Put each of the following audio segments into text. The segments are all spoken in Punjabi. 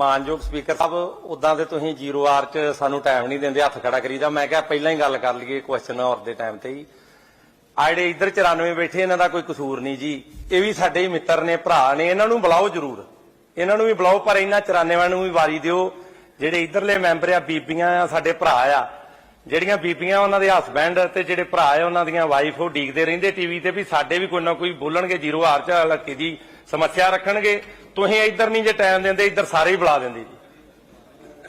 ਮਾਨਯੋਗ ਸਪੀਕਰ ਸਾਹਿਬ ਉਦਾਂ ਦੇ ਤੁਸੀਂ 0 ਆਰ ਚ ਸਾਨੂੰ ਟਾਈਮ ਨਹੀਂ ਦਿੰਦੇ, ਹੱਥ ਖੜਾ ਕਰੀਦਾ। ਮੈਂ ਕਿਹਾ ਪਹਿਲਾਂ ਹੀ ਗੱਲ ਕਰ ਲਈਏ ਕੁਐਸਚਨ ਔਰ ਦੇ ਟਾਈਮ ਤੇ ਹੀ। ਆ ਜਿਹੜੇ ਇੱਧਰ 94 ਬੈਠੇ, ਇਹਨਾਂ ਦਾ ਕੋਈ ਕਸੂਰ ਨਹੀਂ ਜੀ। ਇਹ ਵੀ ਸਾਡੇ ਹੀ ਮਿੱਤਰ ਨੇ, ਭਰਾ ਨੇ, ਇਹਨਾਂ ਨੂੰ ਬੁਲਾਓ ਜ਼ਰੂਰ। ਇਹਨਾਂ ਨੂੰ ਵੀ ਬੁਲਾਓ, ਪਰ ਇਹਨਾਂ 94 ਨੂੰ ਵੀ ਵਾਰੀ ਦਿਓ। ਜਿਹੜੇ ਇੱਧਰਲੇ ਮੈਂਬਰ ਆ, ਬੀਬੀਆਂ ਆ, ਸਾਡੇ ਭਰਾ ਆ ਜਿਹੜੀਆਂ ਬੀਬੀਆਂ ਉਹਨਾਂ ਦੇ ਹਸਬੈਂਡ ਤੇ ਜਿਹੜੇ ਭਰਾ ਆ ਉਹਨਾਂ ਦੀਆਂ ਵਾਈਫ ਉਹ ਡੀਕਦੇ ਰਹਿੰਦੇ ਟੀਵੀ ਤੇ ਵੀ ਸਾਡੇ ਵੀ ਕੋਈ ਨਾ ਕੋਈ ਬੋਲਣਗੇ ਜ਼ੀਰੋ ਆਰ ਚ ਇਲਾਕੇ ਦੀ ਸਮੱਸਿਆ ਰੱਖਣਗੇ। ਤੁਸੀਂ ਇੱਧਰ ਨਹੀਂ ਜੇ ਟਾਈਮ ਦਿੰਦੇ ਇੱਧਰ ਸਾਰੇ ਹੀ ਬੁਲਾ ਦਿੰਦੇ ਜੀ।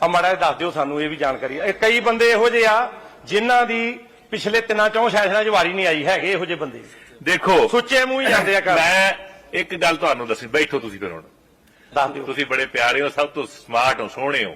ਆ ਮਾੜਾ ਦੱਸ ਦਿਓ ਸਾਨੂੰ ਇਹ ਵੀ ਜਾਣਕਾਰੀ। ਇਹ ਕਈ ਬੰਦੇ ਇਹੋ ਜਿਹੇ ਆ ਜਿਨ੍ਹਾਂ ਦੀ ਪਿਛਲੇ ਤਿੰਨਾਂ ਚੌਂ ਸੈਸ਼ਨਾਂ 'ਚ ਵਾਰੀ ਨਹੀਂ ਆਈ ਹੈਗੇ ਇਹੋ ਜਿਹੇ ਬੰਦੇ ਦੇਖੋ ਸੁੱਚੇ ਮੂੰਹ ਹੀ ਜਾਂਦੇ ਆ ਕਰ ਮੈਂ ਇੱਕ ਗੱਲ ਤੁਹਾਨੂੰ ਦੱਸੀ ਬੈਠੋ ਤੁਸੀਂ ਫਿਰ ਹੁਣ। ਦੱਸ ਦਿਓ। ਤੁਸੀਂ ਬੜੇ ਪਿਆਰੇ ਹੋ ਸਭ ਤੋਂ ਸਮਾਰਟ ਹੋ ਸੋਹਣੇ ਹੋ।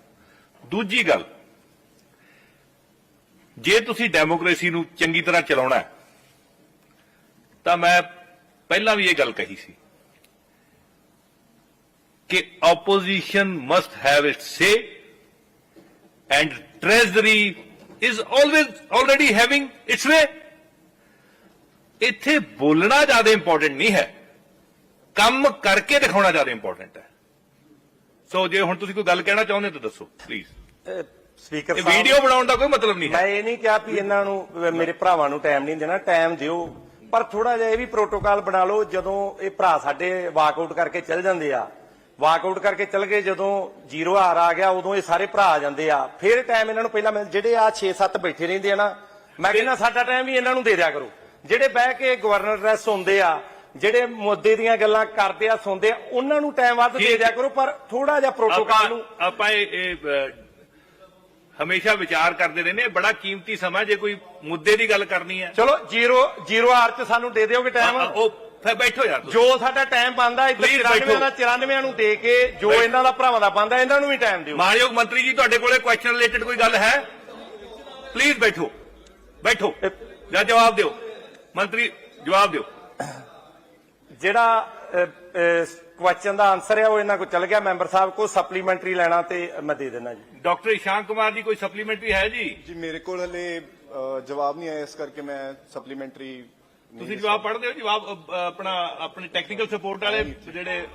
ਦੂਜੀ ਗੱਲ ਜੇ ਤੁਸੀਂ ਡੈਮੋਕ੍ਰੇਸੀ ਨੂੰ ਚੰਗੀ ਤਰ੍ਹਾਂ ਚਲਾਉਣਾ ਹੈ, ਤਾਂ ਮੈਂ ਪਹਿਲਾਂ ਵੀ ਇਹ ਗੱਲ ਕਹੀ ਸੀ ਕਿ opposition must have it say and treasury is always already having its way ਇੱਥੇ ਬੋਲਣਾ ਜ਼ਿਆਦਾ ਇੰਪੋਰਟੈਂਟ ਨਹੀਂ ਹੈ ਕੰਮ ਕਰਕੇ ਦਿਖਾਉਣਾ ਜ਼ਿਆਦਾ ਇੰਪੋਰਟੈਂਟ ਹੈ। ਸੋ ਜੇ ਹੁਣ ਤੁਸੀਂ ਕੋਈ ਗੱਲ ਕਹਿਣਾ ਚਾਹੁੰਦੇ ਤਾਂ ਦੱਸੋ ਪਲੀਜ਼ ਸਪੀਕਰ ਇਹ ਸਾਹਿਬ ਵੀਡੀਓ ਬਣਾਉਣ ਦਾ ਕੋਈ ਮਤਲਬ ਨਹੀਂ ਮੈਂ ਹੈ ਇਹ ਨਹੀਂ ਕਿਹਾ ਵੀ ਇਹਨਾਂ ਨੂੰ ਮੇਰੇ ਭਰਾਵਾਂ ਨੂੰ ਟਾਈਮ ਨਹੀਂ ਦੇਣਾ ਟਾਈਮ ਦਿਓ। ਪਰ ਥੋੜਾ ਜਿਹਾ ਇਹ ਵੀ ਪ੍ਰੋਟੋਕਾਲ ਬਣਾ ਲਓ ਜਦੋਂ ਇਹ ਭਰਾ ਸਾਡੇ ਵਾਕਆਊਟ ਕਰਕੇ ਚੱਲ ਜਾਂਦੇ ਆ। ਵਾਕਆਊਟ ਕਰਕੇ ਚੱਲ ਗਏ ਜਦੋਂ ਜ਼ੀਰੋ ਹਾਰ ਆ ਗਿਆ ਉਦੋਂ ਇਹ ਸਾਰੇ ਭਰਾ ਆ ਜਾਂਦੇ ਆ। ਫਿਰ ਟਾਈਮ ਇਹਨਾਂ ਨੂੰ ਪਹਿਲਾਂ ਮਿਲ ਜਿਹੜੇ ਆ 6-7 ਬੈਠੇ ਰਹਿੰਦੇ ਆ ਨਾ ਮੈਂ ਕਹਿੰਦਾ ਸਾਡਾ ਟਾਈਮ ਵੀ ਇਹਨਾਂ ਨੂੰ ਦੇ ਦਿਆ ਕਰੋ। ਜਿਹੜੇ ਬਹਿ ਕੇ ਗਵਰਨਰ ਡਰੈਸ ਹੁੰਦੇ ਆ ਜਿਹੜੇ ਮੁੱਦੇ ਦੀਆਂ ਗੱਲਾਂ ਕਰਦੇ ਆ ਸੁਣਦੇ ਆ ਉਹਨਾਂ ਨੂੰ ਟਾਈਮ ਵੱਧ ਦੇ। ਦਿਆ ਕਰੋ ਪਰ ਥੋੜਾ ਜਿਹਾ ਪ੍ਰੋਟੋਕਾਲ ਨੂੰ ਆਪਾਂ ਇਹ ਹਮੇਸ਼ਾ ਵਿਚਾਰ ਕਰਦੇ ਰਹਿੰਦੇ ਬੜਾ ਕੀਮਤੀ ਸਮਾਂ ਜੇ ਕੋਈ ਮੁੱਦੇ ਦੀ ਗੱਲ ਕਰਨੀ ਹੈ ਚਲੋ ਜ਼ੀਰੋ ਜ਼ੀਰੋ ਹਾਰ ਚ ਸਾਨੂੰ ਦੇ ਦਿਓਗੇ ਟਾਈਮ ਉਹ ਫਿਰ ਬੈਠੋ ਯਾਰ ਤੁਸੀਂ। ਜੋ ਸਾਡਾ ਟਾਈਮ ਬੰਦਾ ਇੱਧਰ Please 94 ਬੈਠੋ। ਦਾ 94 ਨੂੰ ਦੇ ਕੇ ਜੋ ਬੈਠੋ। ਇਹਨਾਂ ਦਾ ਭਰਾਵਾਂ ਦਾ ਬੰਦਾ ਇਹਨਾਂ ਨੂੰ ਵੀ ਟਾਈਮ ਦਿਓ। ਮਾਨਯੋਗ ਮੰਤਰੀ ਜੀ ਤੁਹਾਡੇ ਕੋਲੇ ਕੁਐਸਚਨ ਰਿਲੇਟਡ ਕੋਈ ਗੱਲ ਹੈ? ਪਲੀਜ਼ ਬੈਠੋ। ਬੈਠੋ। ਜਾਂ ਜਵਾਬ ਦਿਓ। ਮੰਤਰੀ ਜਵਾਬ ਦਿਓ। ਜਿਹੜਾ ਕੁਐਸਚਨ ਦਾ ਆਨਸਰ ਹੈ ਉਹ ਇਹਨਾਂ ਕੋ ਚੱਲ ਗਿਆ ਮੈਂਬਰ ਸਾਹਿਬ ਕੋ ਸਪਲੀਮੈਂਟਰੀ ਲੈਣਾ ਤੇ ਮੈਂ ਦੇ ਦੇਣਾ ਜੀ। ਡਾਕਟਰ ਇਸ਼ਾਂਕ ਕੁਮਾਰ ਜੀ ਕੋਈ ਸਪਲੀਮੈਂਟਰੀ ਹੈ ਜੀ? ਜੀ ਮੇਰੇ ਕੋਲ ਹਲੇ ਜਵਾਬ ਨਹੀਂ ਆਇਆ ਇਸ ਕਰਕੇ ਮੈਂ ਸਪਲੀਮੈਂਟਰੀ ਤੁਸੀਂ ਜਵਾਬ ਪੜ੍ਹਦੇ ਹੋ ਜਵਾਬ ਆਪਣਾ ਆਪਣੇ ਟੈਕਨੀਕਲ ਸਪੋਰਟ ਵਾਲੇ ਜਿਹੜੇ